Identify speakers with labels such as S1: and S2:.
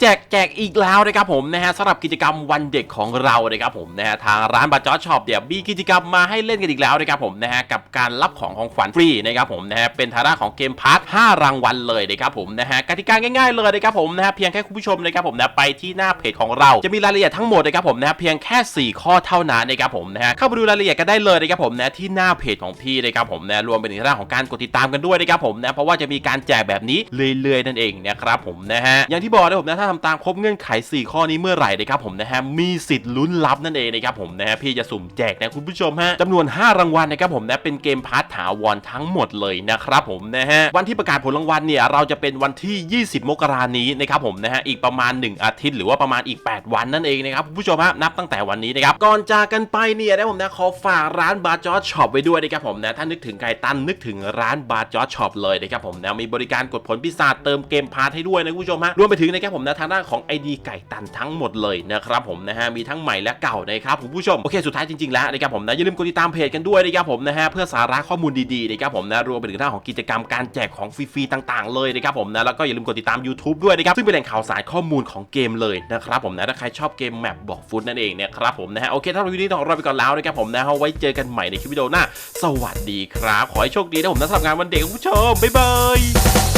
S1: แจกแจกอีกแล้วนะครับผมนะฮะสำหรับกิจกรรมวันเด็กของเรานะครับผมนะฮะทางร้านบัตจอช็อปเดี๋ยวมีกิจกรรมมาให้เล่นกันอีกแล้วนะครับผมนะฮะกับการรับของของขวัญฟรีนะครับผมนะฮะเป็นทาระของเกมพาร์ท5รางวัลเลยนะครับผมนะฮะกติกาง่ายๆเลยนะครับผมนะฮะเพียงแค่คุณผู้ชมนะครับผมนะไปที่หน้าเพจของเราจะมีรายละเอียดทั้งหมดนะครับผมนะฮะเพียงแค่ 4 ข้อเท่านั้นนะครับผมนะฮะเข้าไปดูรายละเอียดกันได้เลยนะครับผมนะที่หน้าเพจของพี่นะครับผมนะรวมไปถึงเรื่องของการกดติดตามกันด้วยนะครับผมนะเพราะว่าจะมีการแจกแบบนี้เรื่อยๆนั่นเองนะครับผมนะฮะอย่างที่บอกนะผมนะถ้าทำตามครบเงื่อนไข 4 ข้อนี้เมื่อไหร่นะครับผมนะฮะมีสิทธิ์ลุ้นรับนั่นเองนะครับผมนะฮะพี่จะสุ่มแจกนะคุณผู้ชมฮะจำนวน 5 รางวัลนะครับผมนะเป็นเกมพาร์ทถาวรทั้งหมดเลยนะครับผมนะฮะวันที่ประกาศผลรางวัลเนี่ยเราจะเป็นวันที่ 20 มกรานี้นะครับผมนะฮะอีกประมาณ 1 อาทิตย์หรือว่าประมาณอีก 8 วันนั่นเองนะครับคุณผู้ชมฮะนับตั้งแต่วันนี้นะครับก่อนจากกันไปเนี่ยนะผมนะขอฝากร้านบาร์จอร์ช็อปไว้ด้วยนะครับผมนะถ้านึกถึงไก่ตันนึกถึงร้านบาร์จอร์ช็อปเลยนะครับผมนะมีบริการกดผลพิศาจเติมเกมพาร์ทให้ด้วยนะคุณผู้ชมฮะรวมไปถึงนะครับผมนะทางด้านของ ID ไก่ตันทั้งหมดเลยนะครับผมนะฮะมีทั้งใหม่และเก่านะครับคุณผู้ชมโอเคสุดท้ายจริงๆแล้วนะครับผมนะอย่าลืมกดติดตามเพจกันด้วยนะครับผมนะฮะเพื่อสาระข้อมูลดีๆนะครับผมนะรวมไปถึงเรื่องของกิจกรรมการแจกของฟรีๆต่าง ๆ เลยนะครับผมนะแล้วก็อย่าลืมกดติดตาม YouTube ด้วยนะครับซึ่งเป็นแหล่งข่าวสารข้อมูลของเกมเลยนะครับผมนะถ้าใครชอบเกมแมปบอกฟุตนั่นเองนะครับผมนะฮะโอเคถ้าเราวิดีโอนี้ต้องเราไปก่อนแล้วนะครับผมนะฮะไว้เจอกันใหม่ในคลิปวิดีโอหน้า สวัสดีครับ ขอให้โชคดีนะผมนะสำหรับงานวันเด็กคุณผู้ชมบ๊ายบาย